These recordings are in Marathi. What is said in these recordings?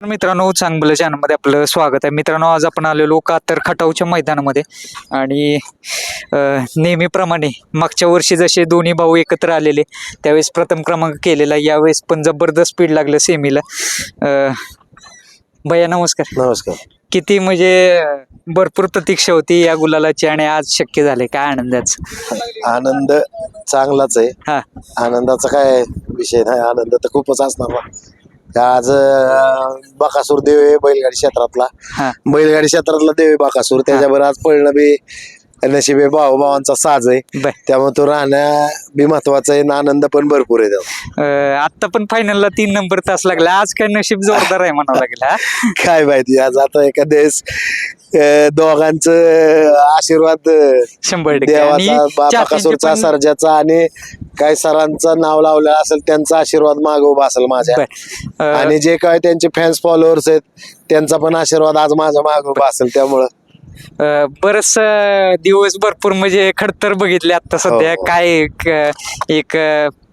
मित्रांनो चांगलं चॅनलमध्ये आपलं स्वागत आहे. मित्रांनो आज आपण आलेलो कातर खटावच्या मैदानामध्ये. आणि नेहमीप्रमाणे मागच्या वर्षी जसे दोन्ही भाऊ एकत्र आलेले त्यावेळेस प्रथम क्रमांक केलेला यावेळेस पण जबरदस्त स्पीड लागलं सेमीला भैया नमस्कार. नमस्कार. किती म्हणजे भरपूर प्रतीक्षा होती या गुलालाची आणि आज शक्य झाले काय आनंदाचं? आनंद चांगलाच आहे. हा. आनंदाचा काय विषय नाही. आनंद तर खूपच असणार आज बकासूर देव बैलगाडी क्षेत्रातला. बैलगाडी क्षेत्रातला देव बकासूर. त्याच्याबरोबर आज पळणं बी नशीब आहे भाऊ भावांचा साज आहे. बर. त्यामुळे तो राहण्या बी महत्त्वाचा आहे आणि आनंद पण भरपूर आहे आत्ता पण फायनलला तीन नंबर तास लागला. आज काय नशीब जोरदार आहे म्हणावं लागेल हा? काय माहिती आज आता एखाद्या वेळेस, अं, दोघांचं आशीर्वाद अं, शंभर टक्के. आणि देवाचा बा- चाहत्यांचे बकासूरचा पण- सर्जाचा आणि काय सरांचं नाव लावलं असेल त्यांचा आशीर्वाद माग उभा असेल माझ्या. बर. अं, आणि जे काय त्यांचे फॅन्स फॉलोअर्स आहेत त्यांचा पण आशीर्वाद आज माझ्या माग उभा असेल त्यामुळं. बरस दिवस भरपूर म्हणजे खडतर बघितले आता सध्या. हो. काय एक एक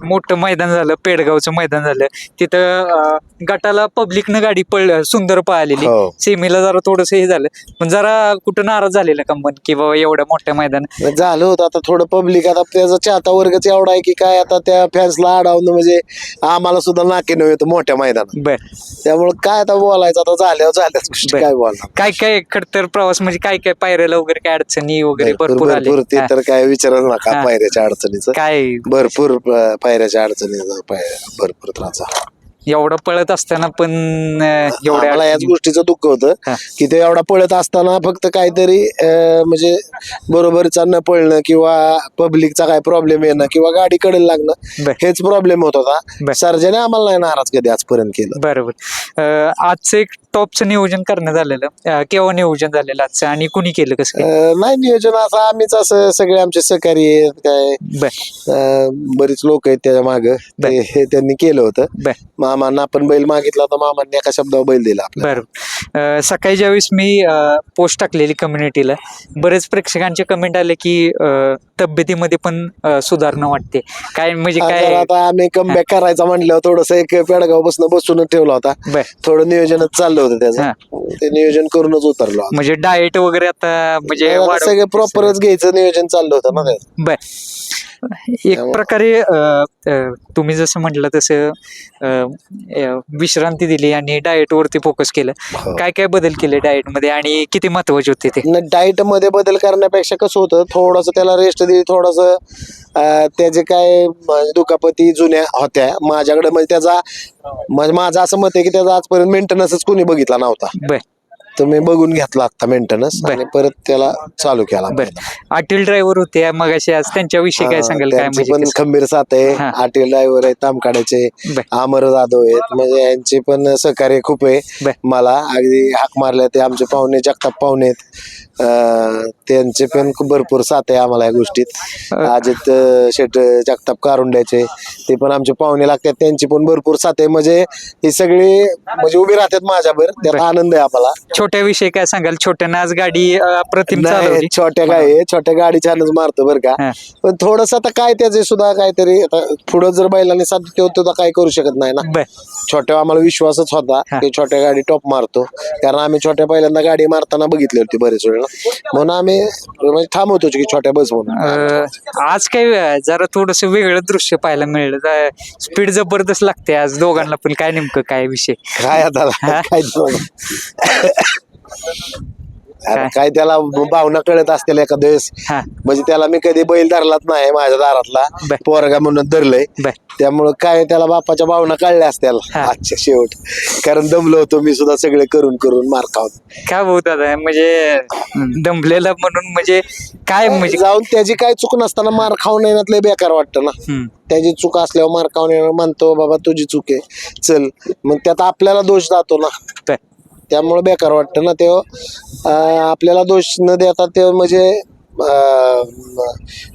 मोठं मैदान झालं पेडगावचं मैदान झालं. तिथं गटाला पब्लिकनं गाडी पळ सुंदर पळालेली. हो. सेमीला जरा थोडस हे झालं. पण जरा कुठं नाराज झालेलं का मन की बाबा एवढ्या मोठ्या मैदान? झालं होतं आता थोडं पब्लिक. आता त्याचा चाहता वर्गच एवढा आहे की काय आता त्या फॅन्सला अडवणं म्हणजे आम्हाला सुद्धा नाके नव्हे येतं मोठ्या मैदानात. बर. त्यामुळे काय आता बोलायचं? आता झाल्यावर झाल्याच बर. काय बोलणार? काय काय खडतर प्रवास म्हणजे काय काय पायऱ्याला वगैरे काय अडचणी वगैरे भरपूर आले भरपूर ते हा. तर काय विचारच नका. पायऱ्याच्या अडचणीचं काय भरपूर अं, पायऱ्याच्या अडचणीचा पाय- भरपूर त्रास झाला. एवढं पळत असताना पण एवढ्या मला याच गोष्टीचं दुःख होतं. की ते एवढा पळत असताना फक्त काहीतरी म्हणजे बरोबरचा न पळणं किंवा पब्लिकचा काय प्रॉब्लेम येणं किंवा गाडी कडेला लागणं. हेच प्रॉब्लेम होत. होता. सर्जने आम्हाला नाही नाराज कधी आजपर्यंत केलं. बरोबर. आजचं एक टॉपचं नियोजन करण्यात आलेलं अं, केव्हा नियोजन झालेलं आजचं आणि कुणी केलं कसं नाही नियोजन असं आम्हीच असं सगळे आमचे सहकारी आहेत काय बरीच लोक आहेत त्याच्या माग. हे त्यांनी केलं होतं. मामांना आपण बैल मागितला तर मामांनी एका शब्दावर बैल दिला आपल्याला. बरोबर अं, सकाळी ज्यावेळेस मी पोस्ट टाकलेली कम्युनिटीला बरेच प्रेक्षकांचे कमेंट आले की अं, तब्येतीमध्ये पण अं, सुधारणा वाटते. काय म्हणजे काय? आता आम्ही कमबॅक करायचा म्हणलं थोडस एक पेडगाव बसून बसून ठेवला होता. बर. थोडं नियोजनच चाललं होतं. त्याचं. ते नियोजन करूनच उतरलो आम्ही. म्हणजे डाएट वगैरे आता म्हणजे आता वाढव- सगळं प्रॉपरच घ्यायचं नियोजन चाललं होतं ना. बर. एक प्रकारे अं, अं, तुम्ही जसं म्हटलं तसं अं, अं, विश्रांती दिली आणि डाएट वरती फोकस केलं. हो. काय काय बदल केले डाएटमध्ये आणि किती महत्त्वाचे होते ते? डाएटमध्ये बदल करण्यापेक्षा कसं होतं थोडस त्याला रेस्ट दिली थोडस त्याचे काय म, दुखापती जुन्या होत्या माझ्याकडे म्हणजे त्याचा म्हणजे माझं असं मत आहे की त्याचा आजपर्यंत मेंटेनन्सच कोणी बघितला नव्हता. बर. तुम्ही बघून घेतला आता मेंटेनन्स. आणि परत त्याला चालू केला. बर. अटील ड्रायव्हर होते मगाशी आज त्यांच्याविषयी काय सांगाल? काय त्यांचे पण? खंबीर साथ आहे. आटील ड्रायव्हर आहेत तामकाड्याचे बर. अमर जाधव आहेत. म्हणजे यांचे पण सहकार्य खूप आहे. मला अगदी हाक मारल्या ते आमचे पाहुणे जगताप पाहुणे आहेत. अं, त्यांचे पण खूप भरपूर साथ आहे आम्हाला या गोष्टीत. अजित अं, शेठ जगताप कारुंड्याचे ते पण आमचे पाहुणे लागतात. त्यांची पण भरपूर साथ आहे. म्हणजे ही सगळी म्हणजे उभी राहतात माझ्यावर. त्यात आनंद आहे आम्हाला. छोट्या विषयी काय सांगाल? छोट्यानं आज गाडी अप्रतिम नाही, चालवली. छोट्या काय आहे, छोट्या गाडी छानच मारतो बरं का. पण थोडस आता काय त्याचे सुद्धा काहीतरी आता पुढं जर बैलांनी साथ ठेवतो तर काय करू शकत नाही ना. बर. छोट्या आम्हाला विश्वासच होता हा. की छोट्या गाडी टॉप मारतो. कारण आम्ही छोट्या पहिल्यांदा गाडी मारताना बघितली होती बरेच वेळा म्हणून आम्ही म्हणजे थांबवतो की छोट्या बस म्हणून. अं, आज काय जरा थोडस वेगळं दृश्य पाहायला मिळलं. स्पीड जबरदस्त लागते आज दोघांना पण. काय नेमकं काय विषय? काय आता? काय अरे काय? त्याला भावना कळत असतील एखाद्या वेळेस हा. म्हणजे त्याला मी कधी बैल धरलाच नाही माझ्या दारातला. बर. पोरगा म्हणून धरलंय. बर. त्यामुळं काय त्याला बापाच्या भावना कळल्या असत्याल. हा. आजच्या शेवट. कारण दमलो होतो मी सुद्धा सगळे करून करून मार काय भाऊ दादा म्हणजे दमलेला म्हणून म्हणजे काय म्हणजे जाऊन त्याची काय चूक नसताना मार खाऊन येण्यात लय बेकार वाटतं ना. हम्म, त्याची चूक असल्यावर मार खाऊन येणं म्हणतो बाबा तुझी चूक आहे. चल. मग त्यात आपल्याला दोष जातो ना. बर. त्यामुळे बेकार वाटतं ना तेव्हा. अं, आपल्याला दोष न देता ते म्हणजे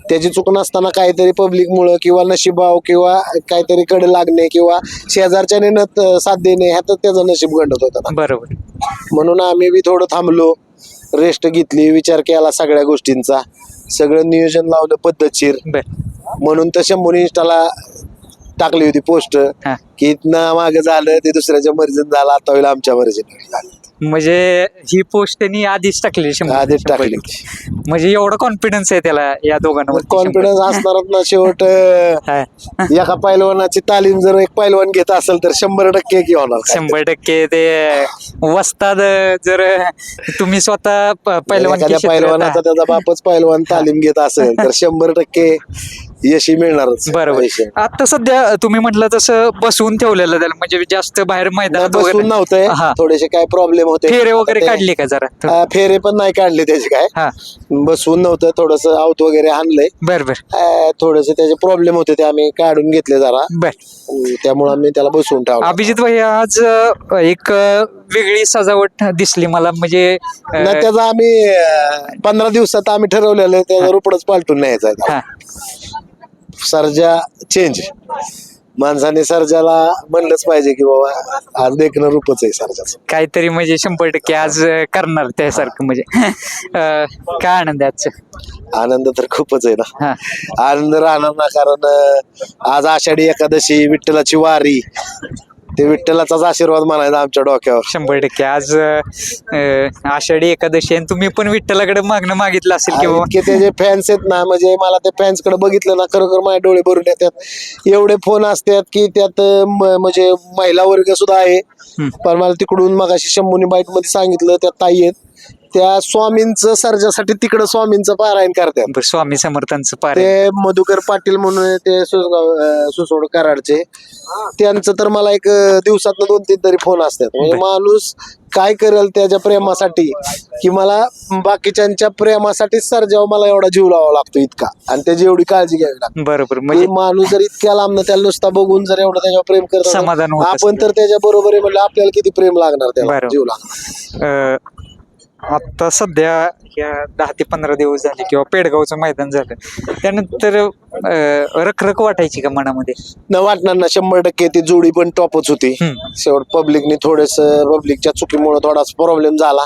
त्याची चूक नसताना काहीतरी पब्लिक मुळे किंवा नशिबाव किंवा काहीतरी कडे लागणे किंवा शेजारच्याने न त- साथ देणे ह्यातच त्याचं नशीब गंडत होतं बरोबर. म्हणून आम्ही बी थोडं थांबलो रेस्ट घेतली विचार केला सगळ्या गोष्टींचा. सगळं नियोजन लावलं पद्धतशीर. म्हणून तर शंभर इंस्टाला टाकली होती पोस्ट हा. की इथनं मागे झालं ते दुसऱ्याच्या मर्जीन झालं आता होईल आमच्या मर्जीने झालं. म्हणजे ही पोस्ट त्यांनी आधीच टाकली शंभर आधीच शंभर टाकली टक्के. म्हणजे एवढा कॉन्फिडन्स आहे त्याला या दोघांवर कॉन्फिडन्स असणारच ना शेवट अं, एका पैलवानाची तालीम जर एक पैलवान घेत असेल तर शंभर टक्के की होणार काय. शंभर टक्के ते वस्ताद जर तुम्ही स्वतः प- पहिलवान एखाद्या पैलवानाचा त्याचा बापच पैलवान तालीम घेत असेल तर शंभर टक्के यशी मिळणारच. बरोबर. आता सध्या तुम्ही म्हटलं तसं बसवून ठेवलेलं त्याला म्हणजे जास्त बाहेर मैदानात बसून वगैरे नव्हते हा. थोडेसे काय प्रॉब्लेम होते. फेरे वगैरे आता ते- काढले का जरा? फेरे पण नाही काढले त्याचे काय. हा. बसवून नव्हतं थोडस आऊत वगैरे आणलंय. बर बर थोडेसे त्याचे प्रॉब्लेम होते ते आम्ही काढून घेतले जरा. बर. त्यामुळे आम्ही त्याला बसवून ठेवलं. अभिजित भाई आज अ, एक अ, वेगळी सजावट दिसली मला म्हणजे अ, नाही त्याचा आम्ही अं, पंधरा दिवसात आम्ही ठरवलेलं आहे, त्याचा रुपडच पालटून न्यायचा आहे. हा. सर्जा चेंज माणसाने सर्जाला म्हणलंच पाहिजे की बाबा आज देखणं रूपच आहे सर्जाचं. काहीतरी म्हणजे शंभर टक्के आज अ, करणार त्यासारखं म्हणजे. अ, काय आनंद आहे आजचं? आनंद तर खूपच आहे ना. आनंद राहणार ना कारण अं, आज आषाढी एकादशी विठ्ठलाची वारी. ते विठ्ठलाचाच आशीर्वाद म्हणायचा आमच्या डोक्यावर. शंभर टक्के. आज अ, आषाढी एकादशी आणि तुम्ही पण विठ्ठलाकडे मागणं मागितलं असेल की आणि बाबा इतके त्याचे फॅन्स आहेत ना म्हणजे मला ते फॅन्सकडे बघितलं ना खरोखर माझे डोळे भरून येतात. एवढे फोन असतात की त्यात म- म्हणजे महिला वर्ग सुद्धा आहे. हम्म. पण मला तिकडून मग अशी शंभूनी बाईटमध्ये सांगितलं त्या ताई आहेत. त्या स्वामींचं सर्जासाठी तिकडं स्वामींचं पारायण करतात. बरं, स्वामी समर्थांचं पार ते मधुकर पाटील म्हणून आहे, ते सुसगाव सुसोड कराडचे. त्यांचं तर मला एक दिवसात दोन तीन तरी फोन असतात. म्हणजे माणूस काय करेल त्याच्या प्रेमासाठी? की मला बाकीच्यांच्या प्रेमासाठी सर्जाव मला एवढा जीव लावावा लागतो इतका. आणि त्याची एवढी काळजी घ्यावी लागते. बरोबर म्हणजे माणूस जर इतक्या लांब त्याला नुसता बघून जर एवढं त्याच्यावर प्रेम करत असेल, समाधान होत आपण असेल. तर त्याच्या बरोबर आहे म्हणलं आपल्याला किती प्रेम लागणार त्याला? बरोबर. जीव लागणार. अ, आता सध्या या दहा ते पंधरा दिवस झाले किंवा पेडगावचं मैदान झालं त्यानंतर अ, रखरख वाटायची का मनामध्ये? न वाटणार ना शंभर टक्के ती जोडी पण टॉपच होती. हम्म. शेवट पब्लिकने थोडस पब्लिकच्या चुकीमुळे थोडासा प्रॉब्लेम झाला.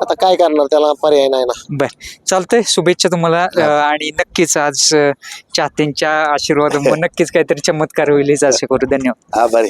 आता काय करणार त्याला पर्याय नाही ना. बर. चालतंय. शुभेच्छा तुम्हाला. अ, आणि नक्कीच आज अ, चाहत्यांच्या आशीर्वादामुळे नक्कीच काहीतरी चमत्कार होईल हीच आशा करू. धन्यवाद. आभारी